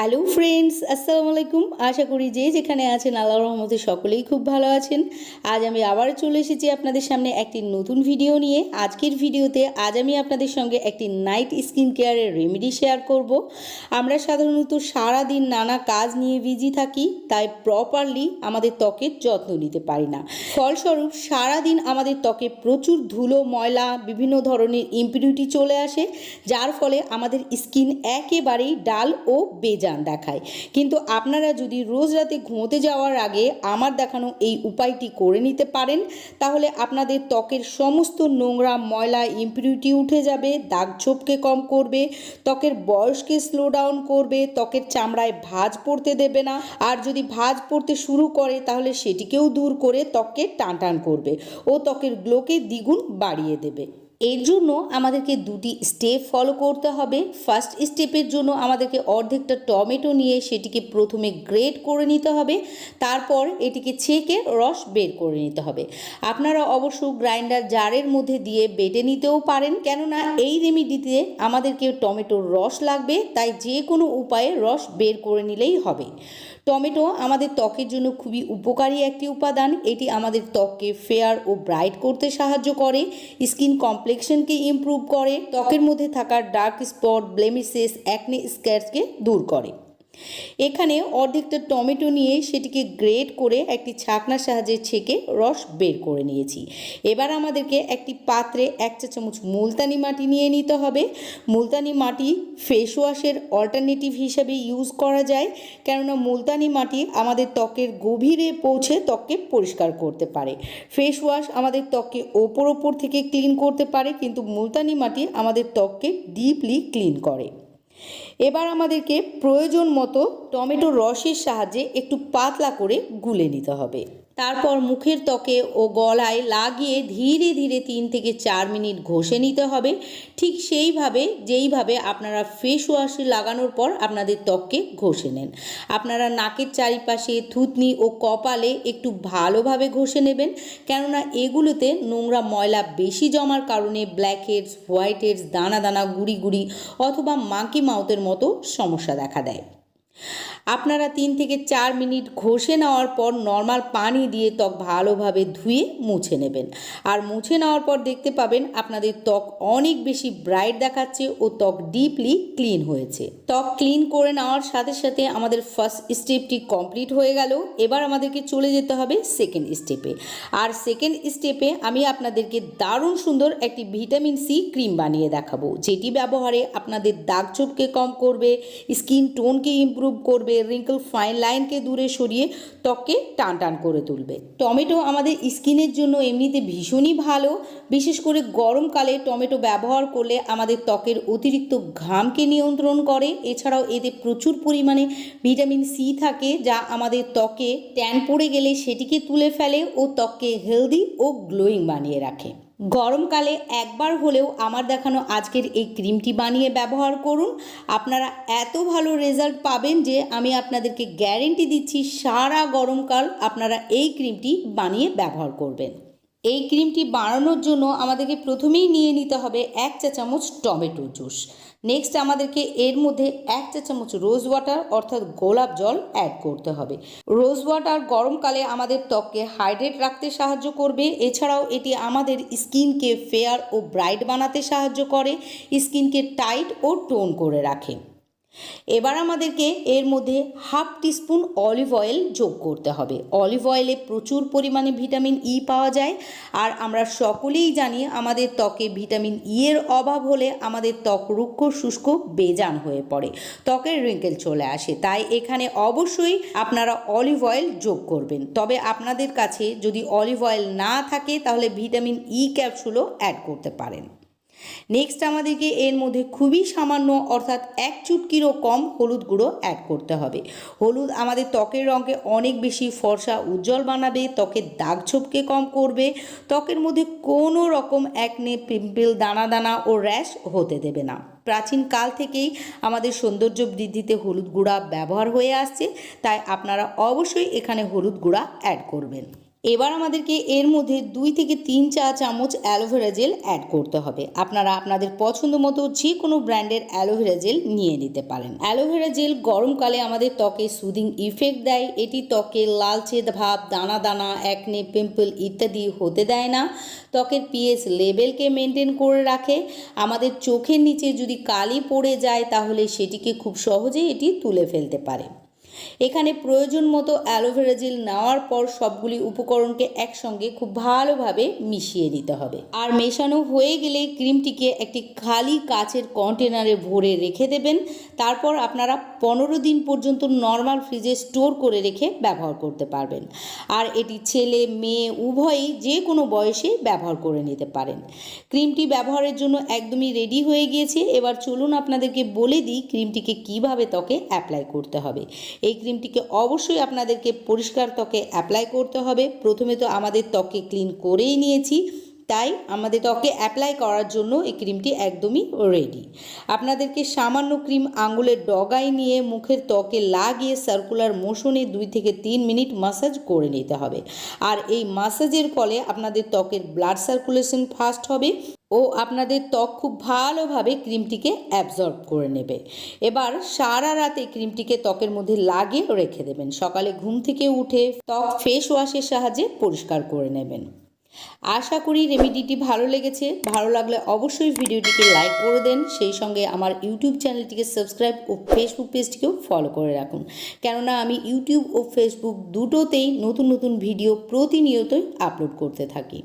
Hello friends আসসালামু আলাইকুম আশা করি যে যেখানে আছেন আল্লাহ রহমতে সকলেই খুব ভালো আছেন। আজ আমি আবার চলে এসেছি আপনাদের সামনে একটি নতুন ভিডিও নিয়ে। আজকের ভিডিওতে আজ আমি আপনাদের সঙ্গে একটি নাইট স্কিন কেয়ারের রেমেডি শেয়ার করব। আমরা সাধারণত সারা দিন নানা কাজ নিয়ে বিজি থাকি, তাই প্রপারলি আমাদের ত্বকের যত্ন নিতে পারি না। ফলস্বরূপ, সারাদিন আমাদের ত্বকে প্রচুর ধুলো, ময়লা, বিভিন্ন ধরনের ইম্পিউরিটি চলে আসে, যার ফলে আমাদের স্কিন একেবারেই ডাল ও বেজান দেখায়। কিন্তু আপনারা যদি রোজ রাতে ঘুমোতে যাওয়ার আগে আমার দেখানো এই উপায়টি করে নিতে পারেন, তাহলে আপনাদের ত্বকের সমস্ত নোংরা ময়লা ইম্পিউরিটি উঠে যাবে, দাগ ছোপকে কম করবে, ত্বকের বয়সকে স্লো ডাউন করবে, ত্বকের চামড়ায় ভাঁজ পড়তে দেবে না। আর যদি ভাঁজ পড়তে শুরু করে, তাহলে সেটিকেও দূর করে ত্বককে টান টান করবে ও ত্বকের গ্লোকে দ্বিগুণ বাড়িয়ে দেবে। এর জন্য আমাদেরকে দুটি স্টেপ ফলো করতে হবে। ফার্স্ট স্টেপের জন্য আমাদেরকে অর্ধেকটা টমেটো নিয়ে সেটিকে প্রথমে গ্রেট করে নিতে হবে। তারপর এটিকে ছেঁকে রস বের করে নিতে হবে। আপনারা অবশ্য গ্রাইন্ডার জারের মধ্যে দিয়ে বেটে নিতেও পারেন। কেননা এই রেমিডিতে আমাদেরকে টমেটোর রস লাগবে, তাই যে কোনো উপায়ে রস বের করে নিলেই হবে। টমেটো আমাদের ত্বকের জন্য খুবই উপকারী একটি উপাদান। এটি আমাদের ত্বককে ফেয়ার ও ব্রাইট করতে সাহায্য করে। স্কিন কমপ্লেক্সনকে ইমপ্রুভ করে ত্বকের মধ্যে থাকা ডার্ক স্পট ব্লেমিসেস অ্যাকনে স্ক্যাচকে দূর করে। এখানে অর্ধেকটা টমেটো নিয়ে সেটিকে গ্রেট করে একটি ছাকনার সাহায্যে ছেঁকে রস বের করে নিয়েছি। এবার আমাদেরকে একটি পাত্রে এক চা চামচ মুলতানি মাটি নিয়ে নিতে হবে। মুলতানি মাটি ফেস ওয়াশের অল্টারনেটিভ হিসাবে ইউজ করা যায়, কেননা মুলতানি মাটি আমাদের ত্বকের গভীরে পৌঁছে ত্বককে পরিষ্কার করতে পারে। ফেস ওয়াশ আমাদের ত্বককে ওপর ওপর থেকে ক্লিন করতে পারে, কিন্তু মুলতানি মাটি আমাদের ত্বককে ডিপলি ক্লিন করে। এবার আমাদেরকে প্রয়োজন মতো টমেটোর রসের সাহায্যে একটু পাতলা করে গুলে নিতে হবে। তারপর মুখের ত্বকে ও গলায় লাগিয়ে ধীরে ধীরে তিন থেকে চার মিনিট ঘষে নিতে হবে। ঠিক সেইভাবে, যেইভাবে আপনারা ফেস ওয়াশ লাগানোর পর আপনাদের ত্বককে ঘষে নেন। আপনারা নাকের চারিপাশে থুতনি ও কপালে একটু ভালোভাবে ঘষে নেবেন। কেননা এগুলোতে নোংরা ময়লা বেশি জমার কারণে ব্ল্যাক হেডস হোয়াইট হেডস দানা দানা, গুড়ি গুড়ি অথবা মাকি মাউথের মতো সমস্যা দেখা দেয়। আপনারা তিন থেকে চার মিনিট ঘষে নেওয়ার পর নর্মাল পানি দিয়ে ত্বক ভালোভাবে ধুয়ে মুছে নেবেন। আর মুছে নেওয়ার পর দেখতে পাবেন আপনাদের ত্বক অনেক বেশি ব্রাইট দেখাচ্ছে ও ত্বক ডিপলি ক্লিন হয়েছে। ত্বক ক্লিন করে নেওয়ার সাথে সাথে আমাদের ফার্স্ট স্টেপটি কমপ্লিট হয়ে গেল। এবার আমাদেরকে চলে যেতে হবে সেকেন্ড স্টেপে। আর সেকেন্ড স্টেপে আমি আপনাদেরকে দারুণ সুন্দর একটি ভিটামিন সি ক্রিম বানিয়ে দেখাবো। যেটি ব্যবহারে আপনাদের দাগ ছোপকে কম করবে, স্কিন টোনকে ইমপ্রুভ করবে রিঙ্কল ফাইন লাইনকে দূরে সরিয়ে ত্বককে টান টান করে তুলবে। টমেটো আমাদের স্কিনের জন্য এমনিতে ভীষণই ভালো। বিশেষ করে গরমকালে টমেটো ব্যবহার করলে আমাদের ত্বকের অতিরিক্ত ঘামকে নিয়ন্ত্রণ করে। এছাড়াও এতে প্রচুর পরিমাণে ভিটামিন সি থাকে যা আমাদের ত্বকে ট্যান পড়ে গেলে সেটিকে তুলে ফেলে ও ত্বককে হেলদি ও গ্লোয়িং বানিয়ে রাখে। গরমকালে একবার হলেও আমার দেখানো আজকের এই ক্রিমটি বানিয়ে ব্যবহার করুন। আপনারা এত ভালো রেজাল্ট পাবেন যে আমি আপনাদেরকে গ্যারেন্টি দিচ্ছি সারা গরমকাল আপনারা এই ক্রিমটি বানিয়ে ব্যবহার করবেন। এই ক্রিমটি বানানোর জন্য আমাদেরকে প্রথমেই নিয়ে নিতে হবে এক চা চামচ টমেটো জুস। নেক্সট আমাদেরকে এর মধ্যে এক চা চামচ রোজ ওয়াটার অর্থাৎ গোলাপ জল অ্যাড করতে হবে। রোজ ওয়াটার গরমকালে আমাদের ত্বককে হাইড্রেট রাখতে সাহায্য করবে। এছাড়াও এটি আমাদের স্কিনকে ফেয়ার ও ব্রাইট বানাতে সাহায্য করে, স্কিনকে টাইট ও টোন করে রাখে। এবার আমাদেরকে এর মধ্যে হাফ টিস্পুন অলিভ অয়েল যোগ করতে হবে। অলিভ অয়েলে প্রচুর পরিমাণে ভিটামিন ই পাওয়া যায় আর আমরা সকলেই জানি আমাদের ত্বকে ভিটামিন ই এর অভাব হলে আমাদের ত্বক রুক্ষ শুষ্ক বেজান হয়ে পড়ে, ত্বকের রিঙ্কেল চলে আসে। তাই এখানে অবশ্যই আপনারা অলিভ অয়েল যোগ করবেন। তবে আপনাদের কাছে যদি অলিভ অয়েল না থাকে তাহলে ভিটামিন ই ক্যাপসুলও অ্যাড করতে পারেন। নেক্সট আমাদেরকে এর মধ্যে খুবই সামান্য অর্থাৎ এক চুটকিরও কম হলুদ গুঁড়ো অ্যাড করতে হবে। হলুদ আমাদের ত্বকের রঙকে অনেক বেশি ফর্সা, উজ্জ্বল বানাবে, ত্বকের দাগ ছোপকে কম করবে, ত্বকের মধ্যে কোনো রকম একনে পিম্পল দানা দানা ও র্যাশ হতে দেবে না। প্রাচীন কাল থেকেই আমাদের সৌন্দর্য বৃদ্ধিতে হলুদ গুঁড়া ব্যবহার হয়ে আসছে, তাই আপনারা অবশ্যই এখানে হলুদ গুঁড়া অ্যাড করবেন। এবার আমাদেরকে এর মধ্যে দুই থেকে তিন চা চামচ অ্যালোভেরা জেল অ্যাড করতে হবে। আপনারা আপনাদের পছন্দ মতো যে কোনো ব্র্যান্ডের অ্যালোভেরা জেল নিয়ে নিতে পারেন। অ্যালোভেরা জেল গরমকালে আমাদের ত্বকে সুদিং ইফেক্ট দেয়। এটি ত্বকে লালচে ভাব দানা দানা একনে পিম্পল ইত্যাদি হতে দেয় না। ত্বকের পিএস লেভেলকে মেনটেন করে রাখে। আমাদের চোখের নিচে যদি কালি পড়ে যায় তাহলে সেটিকে খুব সহজেই এটি তুলে ফেলতে পারে। এখানে প্রয়োজন মতো অ্যালোভেরা জেল নেওয়ার পর সবগুলি উপকরণকে একসঙ্গে খুব ভালোভাবে মিশিয়ে নিতে হবে। আর মেশানো হয়ে গেলে ক্রিমটিকে একটি খালি কাচের কন্টেনারে ভরে রেখে দেবেন। তারপর আপনারা পনেরো দিন পর্যন্ত নর্মাল ফ্রিজে স্টোর করে রেখে ব্যবহার করতে পারবেন। আর এটি ছেলে, মেয়ে উভয়ই যে কোনো বয়সে ব্যবহার করে নিতে পারেন। ক্রিমটি ব্যবহারের জন্য একদমই রেডি হয়ে গিয়েছে। এবার চলুন আপনাদেরকে বলে দিই ক্রিমটিকে কীভাবে ত্বকে অ্যাপ্লাই করতে হবে। এই ক্রিমটিকে অবশ্যই আপনাদেরকে পরিষ্কার ত্বকে অ্যাপ্লাই করতে হবে। প্রথমে তো আমাদের ত্বকে ক্লিন করেই নিয়েছি, তাই আমাদের ত্বকে অ্যাপ্লাই করার জন্য এই ক্রিমটি একদমই রেডি আপনাদেরকে সামান্য ক্রিম আঙুলের ডগায় নিয়ে মুখের ত্বকে লাগিয়ে সার্কুলার মোশনে দুই থেকে তিন মিনিট মাসাজ করে নিতে হবে। আর এই মাসাজের ফলে আপনাদের ত্বকের ব্লাড সার্কুলেশন ফাস্ট হবে। ও আপনাদের ত্বক খুব ভালোভাবে ক্রিমটিকে অ্যাবজর্ব করে নেবে। এবার সারা রাতে ক্রিমটিকে ত্বকের মধ্যে লাগিয়ে রেখে দেবেন। সকালে ঘুম থেকে উঠে ত্বক ফেস ওয়াশের সাহায্যে পরিষ্কার করে নেবেন। আশা করি রেমিডিটি ভালো লেগেছে। ভালো লাগলে অবশ্যই ভিডিওটিকে লাইক করে দেন। সেই সঙ্গে আমার ইউটিউব চ্যানেলটিকে সাবস্ক্রাইব ও ফেসবুক পেজটিকেও ফলো করে রাখুন। কেননা আমি ইউটিউব ও ফেসবুক দুটোতেই নতুন নতুন ভিডিও প্রতিনিয়তই আপলোড করতে থাকি।